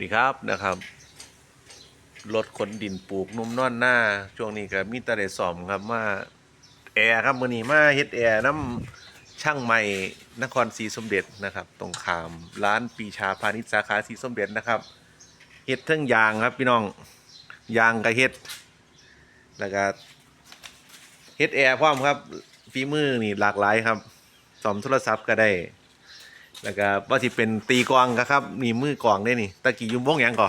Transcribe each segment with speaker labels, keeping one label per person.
Speaker 1: ดีครับนะครับรถขนดินปลูกนุ่มนอนหน้า ช่วงนี้ก็มีตะได้สอมครับมาแอร์ครับมื้อนี้มาเฮ็ดแอร์น้ำช่างใหม่นครศรีสมเด็จนะครับ ตรงขามร้านปีชาพาณิชย์สาขาศรีสมเด็จนะครับเฮ็ดเทั้งยางครับพี่น้องยางก็เฮ็ดแล้วก็เฮ็ดแอร์พร้อมครับฝีมือนี่หลากหลายครับซ่อมโทรศัพท์ก็ได้ แล้วก็ว่าสิเป็นตีกลองก็ครับนี่มือกลองได้นี่ตะกี้อยุ่วงหยังก่อ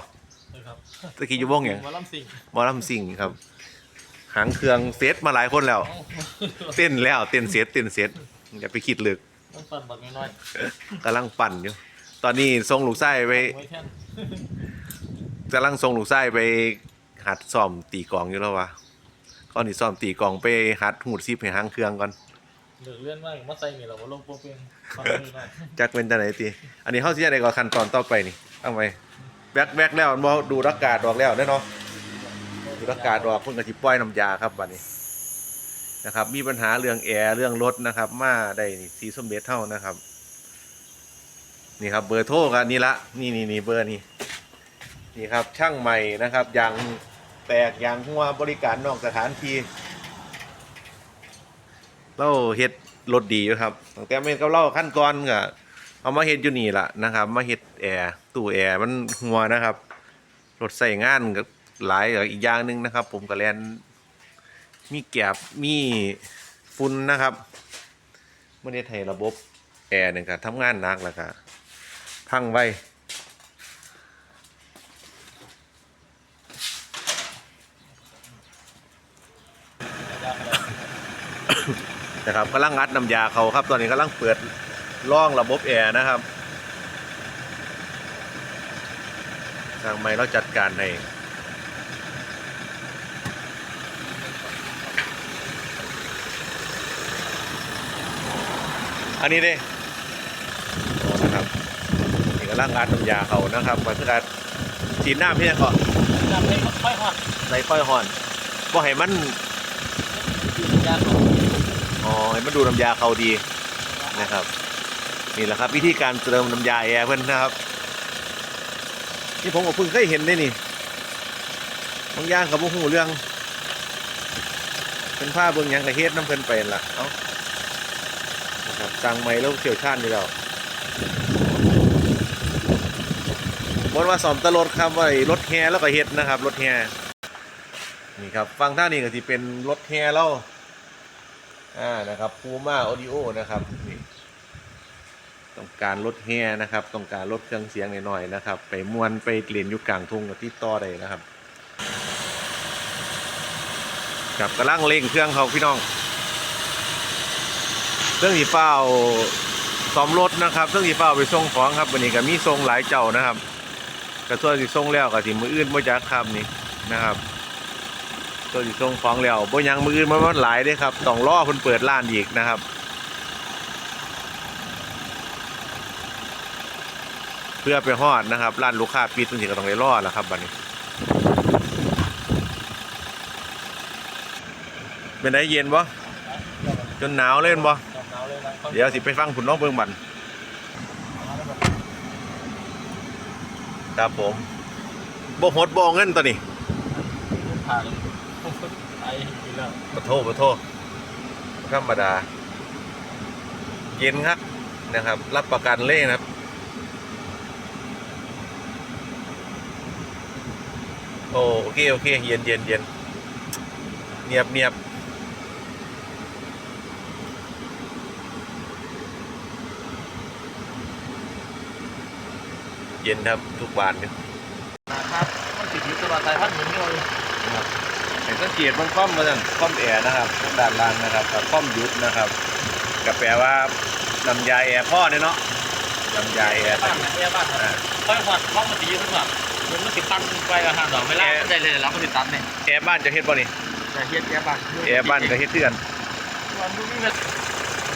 Speaker 2: นะครับ
Speaker 1: ตะกี้อยุ่วงหยัง
Speaker 2: หมาล่ำสิง
Speaker 1: หมอลำซิ่งครับ หางเครื่องเซตมาหลายคนแล้ว เต้นแล้วเต้นเซตเต้นเซตอย่าไปคิดลึก
Speaker 2: ต้องปั่นบักน้อย
Speaker 1: กำลังปั่นอยู่ ตอนนี้ส่งลูกไส้ไป
Speaker 2: ๆไว้แท่น
Speaker 1: กำลังส่งลูกไส้ไปหัดซ้อมตีกลองอยู่แล้ววะก่อนที่ซ้อมตีกลองไปหัดหูดซิปให้หางเครื่องก่อน
Speaker 2: เหลือเลื่อนมากมาใส่นี่เราก็ลงโปรเปียงฟังเลยหน่อย
Speaker 1: จักเป็นจังไหนตีอันนี้เฮาสิได้ก่อนขั้นตอนต่อไปนี่เอาไว้แบกแบกแล้วมันบ่ดูรักกาดออกแล้วแน่เนาะดูอากกาศออกเพิ่นก็สิปล่อยน้ำยาครับบัดนี้นะครับ มีปัญหาเรื่องแอร์เรื่องรถนะครับ มาได้นี่สีสมเด็จเท่านะครับ นี่ครับเบอร์โทรกันนี่ละนี่นี่นี่เบอร์นี่นี่ครับช่างใหม่นะครับยางแตกยางหัวบริการนอกสถานที่ เราเฮ็ดรถดีอยู่ครับตั้งแต่ไม่กับเราขั้นก่อนก็เอามาเฮ็ดอยู่นี่ล่ะนะครับ มาเฮ็ดแอร์ตู้แอร์มันหัวนะครับรถใส่งานก็หลายอีกอย่างหนึ่งนะครับ ผมก็แลนมีแกบมีฝุ่นนะครับไม่ได้ไทยระบบแอร์เนี่ยก็ทำงานหนักแล้วก็พังไว้ นะครับกำลังอัดน้ำยาเขาครับ ตอนนี้กำลังเปิดล่องระบบแอร์นะครับ ทางไม่เราจัดการให้อันนี้เด้โอ้นะครับนี่กำลังงานน้ำยาเขานะครับมาเพื่อการฉีดน้ำเพียงก่อน
Speaker 2: จำให้ค่อยหอด
Speaker 1: ใส่ค่อยห่อนบ่ให้มัน
Speaker 2: ยาสูบ
Speaker 1: อ๋อให้มันดูน้ำยาเขาดีนะครับ นี่แหละครับวิธีการเติมน้ำยาแอร์เพื่อนนะครับ นี่ผมก็เพิ่งเคยเห็นได้นี่บางอย่างกับพวกหูเรื่องเป็นผ้าเบิ่งยังกระเฮ็ดน้ำเพิ่นไปนั่นล่ะเอ้านะครับสั่งใหม่แล้วเชี่ยวชาญอยู่แล้วบนว่าสอมตลดครับว่ารถแฮแล้วก็เฮ็ดนะครับรถแฮนี่ครับฟังท่านี้ก็สิเป็นรถแฮแล้ว อ่านะครับพูม่าออดิโอนะครับนี่ต้องการรถแฮนะครับ ต้องการลดเครื่องเสียงหน่อยๆนะครับ ไปมวนไปเกลียนอยู่กลางทุ่งกับที่ต่อได้นะครับกับกระลังเร่งเครื่องเขาพี่น้องเครื่องสีเป้าซ้อมรถนะครับเครื่องสีเป้าไปส่งของครับวันนี้ก็มีส่งหลายเจ้านะครับกระส่วนสีส่งแล้วกับสีมืออื่นบ่จักครับนี่นะครับ ตัวสีส่งของแล้วบ่ยังมืออื่นมันมันหลายเด้ครับต้องรอเพิ่นเปิดร้านอีกนะครับ เพื่อไปฮอดนะครับร้านลูกค้าปิดจังซี่ก็ต้องได้รอแล้วครับบัดนี้เป็นได้เย็นบ่จนหนาวเล่นบ่
Speaker 2: จำหนาวเลยนะ
Speaker 1: เดี๋ยวสิไปฟังผุนน้องเบิ่งบันครับผมบ่หดบ่เงินตัวนี้
Speaker 2: อ้กินแล้ว
Speaker 1: ขอโทษขอโทษธรรมดา เย็นครับนะครับ รับประกันเลยนะครับ โอโอเค โอเค เย็นเย็นเย็นเนียบเนียบเย็นครับ ทุกวันเนี่ย
Speaker 2: นะครับมันติดอยู่ตลอดสายพันธุ์เหมือนกันเลย
Speaker 1: เห็นสังเกตมันคว่ำมาสั่นคว่ำแอร์นะครับด้านล่างนะครับกับคว่ำยุดนะครับก็แปลว่าลำยาแอร์พ่อเนี่ยเนาะลำยาแอร์
Speaker 2: บ้านนะแย่บ้านนะค่อยหอดห้องมันตีขึ้นมามันมันติดตั้งไปอาหารดอกเวลามันได้เลยแล้วมันติดตั้งเนี่ย
Speaker 1: แอร์บ้านจะเฮ็ดบ่นี่
Speaker 2: แต่เฮ็ดแย่บ้าน
Speaker 1: แอร์บ้านก็เฮ็ดเทือน
Speaker 2: วันนี้มัน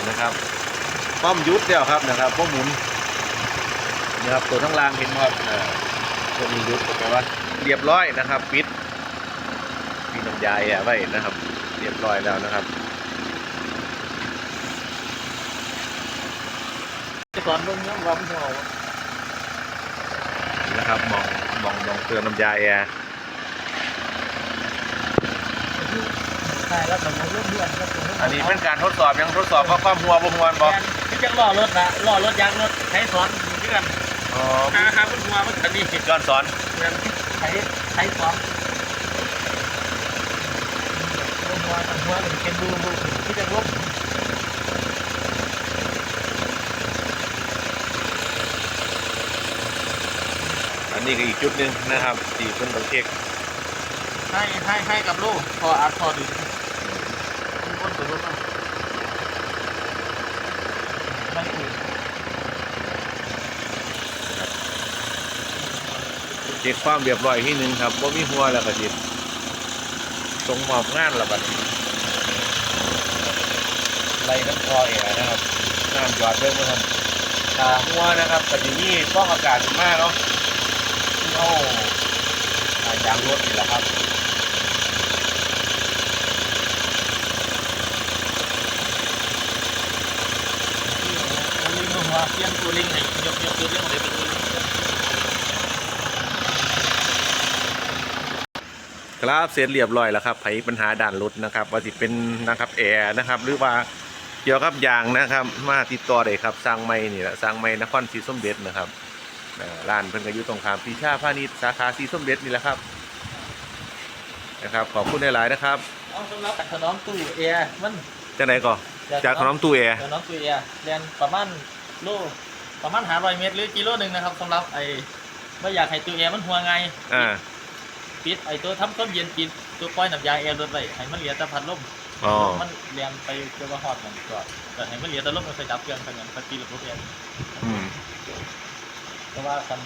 Speaker 1: นะครับคว่ำยุดเดียวครับนะครับพวกหมุนนะครับตัวทั้งล่างเห็นไหมครับเอ่อตัวนี้ยุดก็แปลว่าเรียบร้อยนะครับ ปิด มีลำยาแอร์ไว้นะครับ เรียบร้อยแล้วนะครับ
Speaker 2: จะสอนเบิ่งยังว่ามันจะเอา
Speaker 1: นนะครับมองมองมองเติมน้ำยาแอร์
Speaker 2: ใช่แล้วผมเริ่มเลื่อนก็ตรง
Speaker 1: อันนี้เป็นการทดสอบยังทดสอบว่าความหัวบ่หัวบ่
Speaker 2: ที่จะล่อรถนะล่อรถยางรถใช้สอนเพื่อน
Speaker 1: อ๋อ
Speaker 2: ราคามันหัวมันอันนี้
Speaker 1: ย้อนสอน
Speaker 2: ใช้ใช้สอนหัวหัว หัวหรือเป็นบูบูที่จะลบ
Speaker 1: อันนี้ก็อีกจุดหนึ่งนะครับที่เพิ่นต้องเช็ค
Speaker 2: ให้ให้ให้กับลูกพออัดพอดูมีคนตัวรถมาไม่ถูก
Speaker 1: เช็คความเรียบร้อยที่หนึ่งครับว่ามีหัวแล้วก็สิส่งมอบงานและบัดนี้ไลน้ำคอแอร์นะครับน้ำหยอดเรื่องมาทำตาหัวนะครับแต่ทีนี้ต้องอากาศมากเนาะที่เอาอ่ายางรถนี่แหละครับ
Speaker 2: ลิงหัวเพี้ยนตัวลิงไหนยกยกตัวเรื่องอะไรเป็นลิง
Speaker 1: ครับเสร็จเรียบร้อยแล้วครับไขปัญหาด่านรถนะครับ ว่าสิเป็นนะครับแอร์นะครับ หรือว่า เกี่ยวกับยางนะครับ มาติดต่อได้ครับสร้างไม้นี่แหละสร้างไม้นครศรีสมเด็จนะครับเอ่อร้านเพิ่นก็อยู่ตรงข้ามพิชาพาณิชย์สาขาศรีสมเด็จนี่แหละครับนะครับขอบคุณหลายๆนะครับ
Speaker 2: เอาสำหรับขนมตู้แอร์มัน
Speaker 1: จากไหนก่อนจากขนมตู้แอร์
Speaker 2: ขนมตู้แอร์เรียนประมาณโลประมาณหาร้อยเมตรหรือกิโลหนึ่งนะครับสำหรับไอ้ไม่อยากให้ตู้แอร์มันหัวไง
Speaker 1: อ่า
Speaker 2: ปิดไอ้ตัวทำต้มเย็นปิดตัวปล่อยน้ำยาแอร์รถไว้ให้มันเหลือแต่พัดลม
Speaker 1: อ๋อ
Speaker 2: มันเรียนไปเกี่ยวกับฮอตมันก็แต่ให้มันเหลือแต่ลมมันใส่ดับเครื่องไปเงินไปตีระบบแอร์
Speaker 1: อืม
Speaker 2: แต่ว่าคัน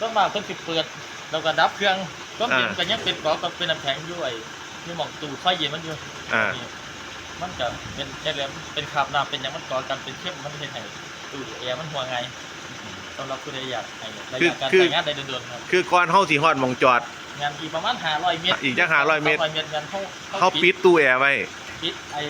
Speaker 2: ต้นมากต้นสิเปิดเราก็ดับเครื่องต้มเย็นก็ยังเป็นกรอบกับเป็นน้ำแข็งอยู่ไอ้ที่หมองตู้ไฟเย็นมันอยู่
Speaker 1: อ่า
Speaker 2: มันก็เป็นแค่เรื่องเป็นคราบน้ำเป็นอย่างมันก่อกันเป็นเข้มมันเห็นให้ตู้แอร์มันหัวไงสำหรับผู้ใดอยากให้ระยะการใช้งานได้โดนๆครับ
Speaker 1: คือก่อนเฮาสิฮอดหมองจอด
Speaker 2: งานอีกประมาณ500เมตร
Speaker 1: อีกจัก500เมตร
Speaker 2: 500เมตรงานเขา
Speaker 1: เฮาปิดตู้แอร์ไว้
Speaker 2: ปิดไอ้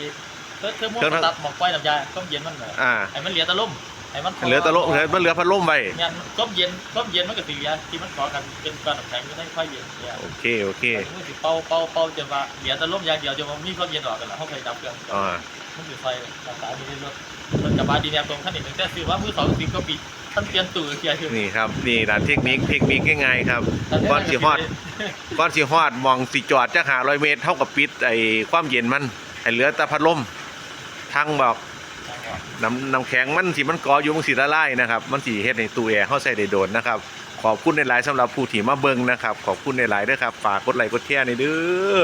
Speaker 2: เทิร์เทอร์โม
Speaker 1: เครื่อง
Speaker 2: สตัดหมอกไฟน้ำยาต้มเย็นมันเหรอ
Speaker 1: อ่า
Speaker 2: ไอ้มันเหลือแต่ลมไอ้มัน
Speaker 1: เหลือแตะโลเหลือมันเหลือพัดลมไว้
Speaker 2: งานต้มเย็นต้มเย็นมันก็สิเหลือที่มันก่อกันเป็นก้อนน้ำแข็งอยู่ในไฟเย็นเนี่ย
Speaker 1: โอเคโอเค
Speaker 2: มันสิเป่าเป่าเป่าจนว่าเหลือแต่ลมอย่างเดียวจนว่ามีความเย็นออกกันแล้วเขาเคยดับเครื่อง
Speaker 1: อ่า
Speaker 2: มันอยู่ไฟรักษาดีในรถรถกระบะดีแนวตรงขั้นหนึ่งแต่ซื้อว่ามือสองสิบก็ปิด ท่านเปลี่ยนตู้เกียร์คือ
Speaker 1: นี่ครับนี่ด้านเทคนิคเทคนิคง่ายๆครับก่อนสิฮอดก่อนสิฮอดมองสิจอดจักหาร้อยเมตร เท่ากับปิดไอ้ความเย็นมันให้เหลือแต่พัดลมทั้งบอกน้ำน้ำแข็งมันสิมันก่ออยู่มันสิละลายนะครับ มันสิเฮ็ดให้ตู้แอร์เฮาใส่ได้โดนนะครับขอบคุณในหลายๆสำหรับผู้ที่มาเบิ่งนะครับ ขอบคุณในหลายๆเด้อครับ ฝากกดไลค์กดแชร์ในอยเด้อ